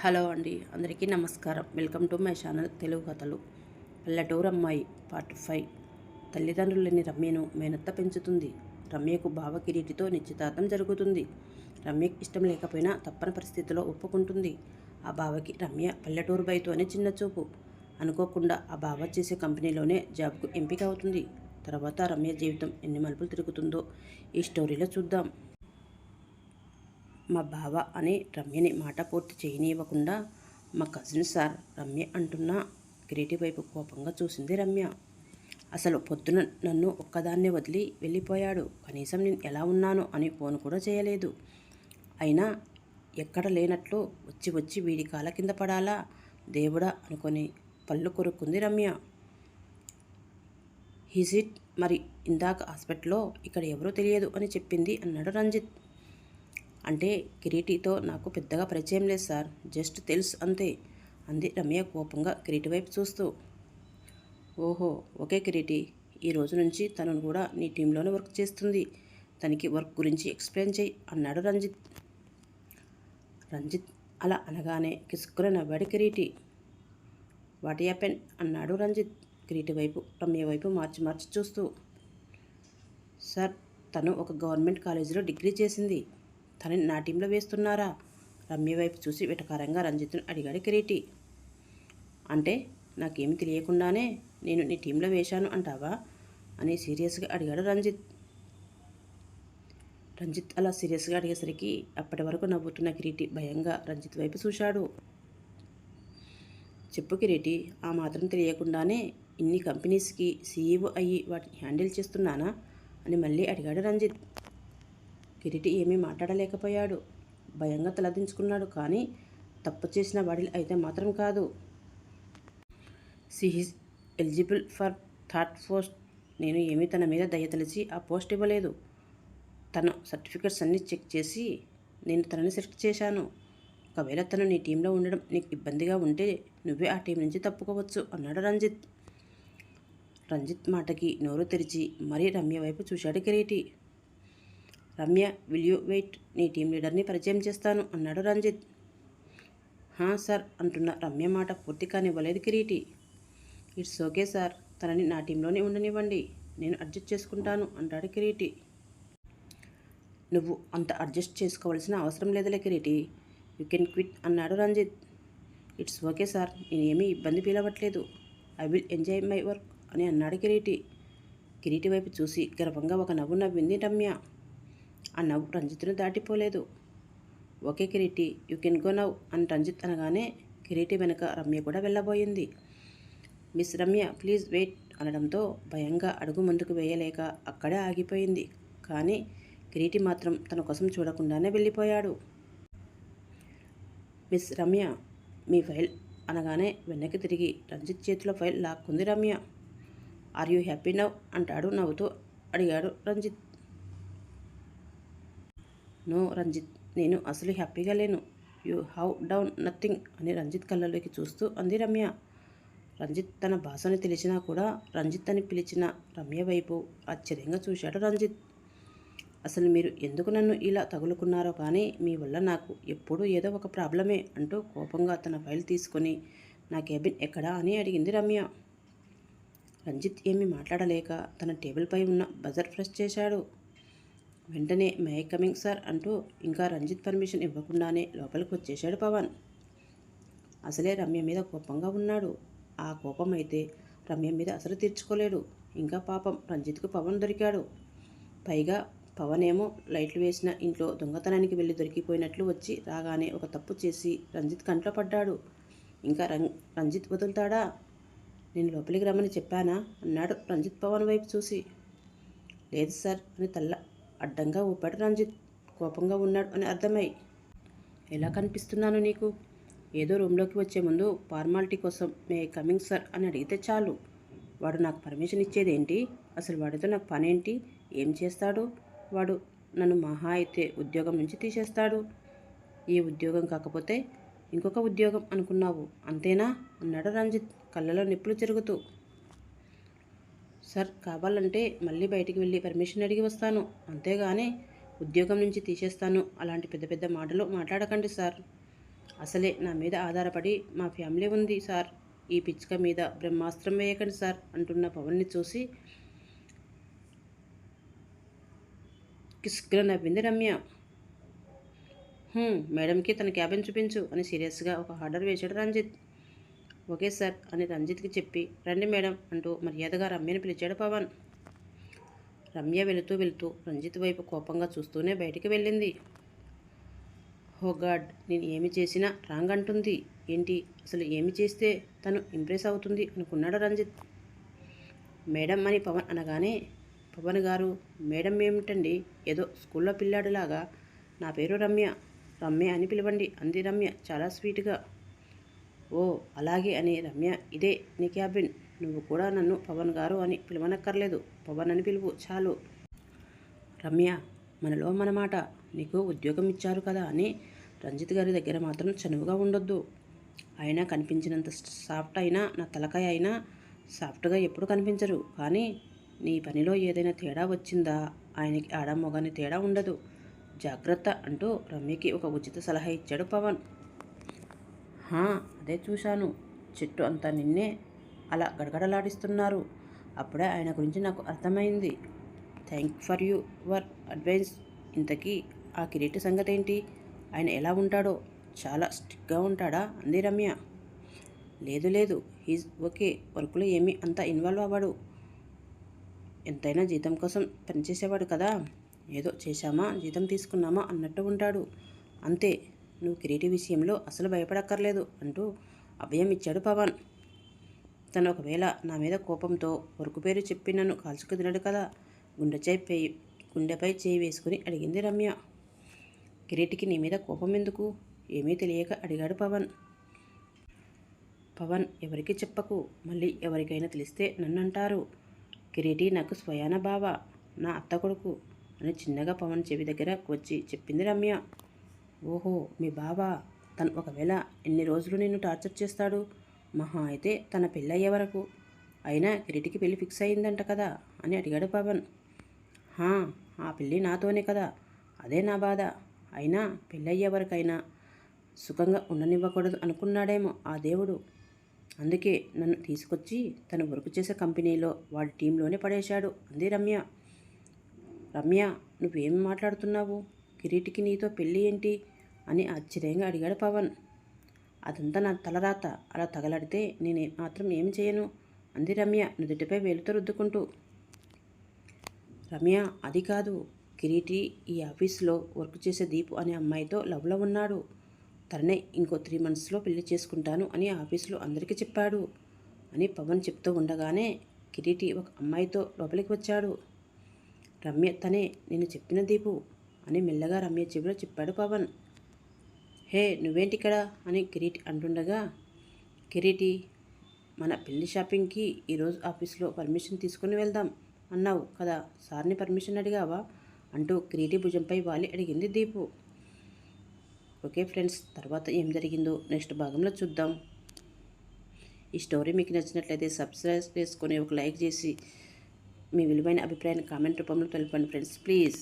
Hello అండి అందరికీ నమస్కారం. Welcome to my channel Telugu కథలు. పల్లెటూరు అమ్మాయి పార్ట్ ఫైవ్. తల్లిదండ్రులు లేని రమ్యను మేనత్త పెంచుతుంది. రమ్యకు బావ కిరీటితో నిశ్చితార్థం జరుగుతుంది. రమ్యకి ఇష్టం లేకపోయినా తప్పని పరిస్థితిలో ఒప్పుకుంటుంది. ఆ బావకి రమ్య పల్లెటూరు బయట అని చిన్న చూపు. అనుకోకుండా ఆ బావ చేసే కంపెనీలోనే జాబ్కు ఎంపిక అవుతుంది. తర్వాత రమ్య జీవితం ఎన్ని మలుపులు తిరుగుతుందో ఈ స్టోరీలో చూద్దాం. మా బావ అని రమ్యని మాట పూర్తి చేయనివ్వకుండా మా కజిన్ సార్ రమ్య అంటున్నా కిరీటి వైపు కోపంగా చూసింది రమ్య. అసలు పొద్దున నన్ను ఒక్కదాన్నే వదిలి వెళ్ళిపోయాడు. కనీసం నేను ఎలా ఉన్నాను అని ఫోన్ కూడా చేయలేదు. అయినా ఎక్కడ లేనట్లు వచ్చి వచ్చి వీడి కాల కింద పడాలా? దేవుడా అనుకొని పళ్ళు కొరుక్కుంది రమ్య. హిజిట్ మరి ఇందాక హాస్పిటల్లో ఇక్కడ ఎవరో తెలియదు అని చెప్పింది అన్నాడు రంజిత్. అంటే కిరీటితో నాకు పెద్దగా పరిచయం లేదు సార్. జస్ట్ తెలుసు అంతే. అంది రమ్య కోపంగా కిరీటి వైపు చూస్తూ. ఓహో ఓకే కిరీటి. ఈ రోజు నుంచి తను కూడా నీ టీంలోనే వర్క్ చేస్తుంది. తనకి వర్క్ గురించి ఎక్స్ప్లెయిన్ చేయి అన్నాడు రంజిత్. రంజిత్ అలా అనగానే కిసుక్కున నవ్వాడు కిరీటి. వాట్ యాపెన్ అన్నాడు రంజిత్. కిరీటి వైపు రమ్య వైపు మార్చి మార్చి చూస్తూ. సార్ తను ఒక గవర్నమెంట్ కాలేజీలో డిగ్రీ చేసింది. తనని నా టీంలో వేస్తున్నారా? రమ్య వైపు చూసి వెటకారంగా రంజిత్ను అడిగాడు కిరీటి. అంటే నాకేమి తెలియకుండానే నేను నీ టీంలో వేశాను అంటావా? అని సీరియస్గా అడిగాడు రంజిత్. రంజిత్ అలా సీరియస్గా అడిగేసరికి అప్పటి వరకు నవ్వుతున్న కిరీటి భయంగా రంజిత్ వైపు చూశాడు. చెప్పు కిరీటి ఆ మాత్రం తెలియకుండానే ఇన్ని కంపెనీస్కి సీఈఓ అయ్యి వాటిని హ్యాండిల్ చేస్తున్నానా? అని మళ్ళీ అడిగాడు రంజిత్. కిరీటి ఏమీ మాట్లాడలేకపోయాడు. భయంగా తలదించుకున్నాడు కానీ తప్పు చేసిన వాడి అయితే మాత్రం కాదు. She eligible for third post నేను ఏమీ తన మీద దయ తెలిసి ఆ పోస్ట్ ఇవ్వలేదు. తన సర్టిఫికెట్స్ అన్నీ చెక్ చేసి నేను తనని సెలెక్ట్ చేశాను. ఒకవేళ తను నీ టీంలో ఉండడం నీకు ఇబ్బందిగా ఉంటే నువ్వే ఆ టీం నుంచి తప్పుకోవచ్చు అన్నాడు రంజిత్. రంజిత్ మాటకి నోరు తెరిచి మరీ రమ్య వైపు చూశాడు Kiriti. Ramya will you wait నీ టీం లీడర్ని పరిచయం చేస్తాను అన్నాడు రంజిత్. హా సార్ అంటున్న రమ్య మాట పూర్తి కానివ్వలేదు కిరీటి. ఇట్స్ ఓకే సార్ తనని నా టీంలోనే ఉండనివ్వండి. నేను అడ్జస్ట్ చేసుకుంటాను అంటాడు కిరీటి. నువ్వు అంత అడ్జస్ట్ చేసుకోవాల్సిన అవసరం లేదులే కిరీటి. యూ కెన్ క్విట్ అన్నాడు రంజిత్. ఇట్స్ ఓకే సార్ నేనేమీ ఇబ్బంది పీలవట్లేదు. I will enjoy my work అని అన్నాడు కిరీటి. కిరీటి వైపు చూసి గర్వంగా ఒక నవ్వు నవ్వింది రమ్య. ఆ రంజిత్ను దాటిపోలేదు. Okay Kireeti you can go now అని రంజిత్ అనగానే కిరీటి వెనుక రమ్య కూడా వెళ్ళబోయింది. మిస్ రమ్య ప్లీజ్ వెయిట్ అనడంతో భయంగా అడుగు ముందుకు వేయలేక అక్కడే ఆగిపోయింది. కానీ కిరీటి మాత్రం తన కోసం చూడకుండానే వెళ్ళిపోయాడు. మిస్ రమ్య మీ ఫైల్ అనగానే వెనక్కి తిరిగి రంజిత్ చేతిలో file లాక్కుంది Ramya. Are you happy now అంటాడు నవ్వుతూ అడిగాడు రంజిత్. నో రంజిత్ నేను అసలు హ్యాపీగా లేను. యూ హౌ డౌన్ నథింగ్ అని రంజిత్ కళ్ళలోకి చూస్తూ అంది రమ్య. రంజిత్ తన భాషను తెలిసినా కూడా రంజిత్ అని పిలిచిన రమ్య వైపు ఆశ్చర్యంగా చూశాడు రంజిత్. అసలు మీరు ఎందుకు నన్ను ఇలా తగులుకున్నారో కానీ మీ వల్ల నాకు ఎప్పుడూ ఏదో ఒక ప్రాబ్లమే అంటూ కోపంగా తన ఫైల్ తీసుకొని నా కేబిన్ ఎక్కడా అని అడిగింది రమ్య. రంజిత్ ఏమీ మాట్లాడలేక తన టేబుల్పై ఉన్న బజర్ ప్రెస్ చేశాడు. వెంటనే మై కమింగ్ సార్ అంటూ ఇంకా రంజిత్ పర్మిషన్ ఇవ్వకుండానే లోపలికి వచ్చేశాడు పవన్. అసలే రమ్య మీద కోపంగా ఉన్నాడు. ఆ కోపం అయితే రమ్య మీద అసలు తీర్చుకోలేడు. ఇంకా పాపం రంజిత్కు పవన్ దొరికాడు. పైగా పవన్ ఏమో లైట్లు వేసిన ఇంట్లో దొంగతనానికి వెళ్ళి దొరికిపోయినట్లు వచ్చి రాగానే ఒక తప్పు చేసి రంజిత్ కంట్లో పడ్డాడు. ఇంకా రం రంజిత్ వదులుతాడా? నేను లోపలికి రమ్మని చెప్పానా? అన్నాడు రంజిత్ పవన్ వైపు చూసి. లేదు సార్ అని తల్ల అడ్డంగా ఊపాడు రంజిత్. కోపంగా ఉన్నాడు అని అర్థమై ఎలా కనిపిస్తున్నాను నీకు? ఏదో రూమ్లోకి వచ్చే ముందు ఫార్మాలిటీ కోసం మే కమింగ్ సార్ అని అడిగితే చాలు. వాడు నాకు పర్మిషన్ ఇచ్చేదేంటి? అసలు వాడితో నాకు పని ఏంటి ఏం చేస్తాడు? వాడు నన్ను మహా అయితే ఉద్యోగం నుంచి తీసేస్తాడు. ఈ ఉద్యోగం కాకపోతే ఇంకొక ఉద్యోగం అనుకున్నావు అంతేనా అన్నాడు రంజిత్ కళ్ళలో నిప్పులు చెరుగుతూ సార్ కావాలంటే మళ్ళీ బయటికి వెళ్ళి పర్మిషన్ అడిగి వస్తాను. అంతేగాని ఉద్యోగం నుంచి తీసేస్తాను. అలాంటి పెద్ద పెద్ద మాటలు మాట్లాడకండి సార్. అసలే నా మీద ఆధారపడి మా ఫ్యామిలీ ఉంది సార్. ఈ పిచ్చుక మీద బ్రహ్మాస్త్రం వేయకండి సార్ అంటున్న పవన్ని చూసి కిస్కున నవ్వింది రమ్య. మేడంకి తన క్యాబిన్ చూపించు అని సీరియస్గా ఒక ఆర్డర్ వేశాడు రంజిత్. ఓకే సార్ అని రంజిత్కి చెప్పి రండి మేడం అంటూ మర్యాదగా రమ్యని పిలిచాడు పవన్. రమ్య వెళుతూ వెళుతూ రంజిత్ వైపు కోపంగా చూస్తూనే బయటికి వెళ్ళింది. హో గాడ్ నేను ఏమి చేసినా రాంగ్ అంటుంది. ఏంటి? అసలు ఏమి చేస్తే తను ఇంప్రెస్ అవుతుంది? అనుకున్నాడు రంజిత్. మేడం అని పవన్ అనగానే పవన్ గారు మేడం ఏమిటండి? ఏదో స్కూల్లో పిల్లాడిలాగా. నా పేరు రమ్య. రమ్య అని పిలవండి అంది రమ్య చాలా స్వీట్గా. ఓ అలాగే అని రమ్య ఇదే నీ క్యాబిన్ నువ్వు కూడా నన్ను పవన్ గారు అని పిలవనక్కర్లేదు. పవన్ అని పిలువు చాలు. రమ్య మనలో మన మాట నీకు ఉద్యోగం ఇచ్చారు కదా అని రంజిత్ గారి దగ్గర మాత్రం చనువుగా ఉండొద్దు. అయినా కనిపించినంత సాఫ్ట్ అయినా నా తలకాయ అయినా సాఫ్ట్గా ఎప్పుడు కనిపించరు. కానీ నీ పనిలో ఏదైనా తేడా వచ్చిందా? ఆయనకి ఆడమ్మగాని తేడా ఉండదు. జాగ్రత్త అంటూ రమ్యకి ఒక ఉచిత సలహా ఇచ్చాడు పవన్. హా అదే చూశాను. చెట్టు అంతా నిన్నే అలా గడగడలాడిస్తున్నారు. అప్పుడే ఆయన గురించి నాకు అర్థమైంది. Thank for you your advice. ఇంతకీ ఆ కిరీటి సంగతి ఏంటి ఆయన ఎలా ఉంటాడో? చాలా స్ట్రిక్ట్గా ఉంటాడా అంది రమ్య. లేదు లేదు. He's okay. వర్క్లో ఏమీ అంత ఇన్వాల్వ్ అవ్వడు. ఎంతైనా జీతం కోసం పనిచేసేవాడు కదా. ఏదో చేశామా? జీతం తీసుకున్నామా? అన్నట్టు ఉంటాడు. అంతే. నువ్వు కిరీటి విషయంలో అసలు భయపడక్కర్లేదు అంటూ అభయం ఇచ్చాడు పవన్. తను ఒకవేళ నా మీద కోపంతో వరకు పేరు చెప్పి నన్ను కాల్చుకుదినాడు కదా? గుండెచై చేయి గుండెపై చేయి వేసుకుని అడిగింది రమ్య. కిరీటికి నీ మీద కోపం ఎందుకు? ఏమీ తెలియక అడిగాడు పవన్. పవన్ ఎవరికి చెప్పకు మళ్ళీ ఎవరికైనా తెలిస్తే నన్ను అంటారు కిరీటి నాకు స్వయాన బావ నా అత్త కొడుకు అని చిన్నగా పవన్ చెవి దగ్గర వచ్చి చెప్పింది రమ్య. ఓహో మీ బాబా తను ఒకవేళ ఎన్ని రోజులు నిన్ను టార్చర్ చేస్తాడు? మహా అయితే తన పెళ్ళయ్యే వరకు. అయినా కిరీటికి పెళ్ళి ఫిక్స్ అయిందంట కదా అని అడిగాడు పవన్. హా ఆ పెళ్ళి నాతోనే కదా. అదే నా బాధ. అయినా పెళ్ళయ్యే వరకైనా సుఖంగా ఉండనివ్వకూడదు అనుకున్నాడేమో ఆ దేవుడు. అందుకే నన్ను తీసుకొచ్చి తను వర్క్ చేసే కంపెనీలో వాడి టీంలోనే పడేశాడు. అంది రమ్య. రమ్య నువ్వేం మాట్లాడుతున్నావు? కిరీటికి నీతో పెళ్ళి ఏంటి? అని ఆశ్చర్యంగా అడిగాడు పవన్. అదంతా నా తలరాత. అలా తగలడితే నేను మాత్రం ఏం చేయను? అంది రమ్య నుదుటిపై వేలుతో రుద్దుకుంటూ. రమ్య అది కాదు. కిరీటి ఈ ఆఫీస్లో వర్క్ చేసే దీపు అనే అమ్మాయితో లవ్లో ఉన్నాడు. తననే ఇంకో త్రీ మంత్స్లో పెళ్ళి చేసుకుంటాను అని ఆఫీస్లో అందరికీ చెప్పాడు అని పవన్ చెప్తూ ఉండగానే కిరీటి ఒక అమ్మాయితో లోపలికి వచ్చాడు. రమ్య తనే నేను చెప్పిన దీపు. అని మెల్లగా రమ్య చెవిలో చెప్పాడు పవన్. హే నువ్వేంటి ఇక్కడ అని కిరీటి అంటుండగా కిరీటి మన పెళ్ళి షాపింగ్కి ఈరోజు ఆఫీస్లో పర్మిషన్ తీసుకుని వెళ్దాం అన్నావు కదా సార్ని పర్మిషన్ అడిగావా అంటూ కిరీటి భుజంపై వాలి అడిగింది దీపు. ఓకే ఫ్రెండ్స్ తర్వాత ఏం జరిగిందో నెక్స్ట్ భాగంలో చూద్దాం. ఈ స్టోరీ మీకు నచ్చినట్లయితే సబ్స్క్రైబ్ చేసుకొని ఒక లైక్ చేసి మీ విలువైన అభిప్రాయాన్ని కామెంట్ రూపంలో తెలపండి ఫ్రెండ్స్ ప్లీజ్.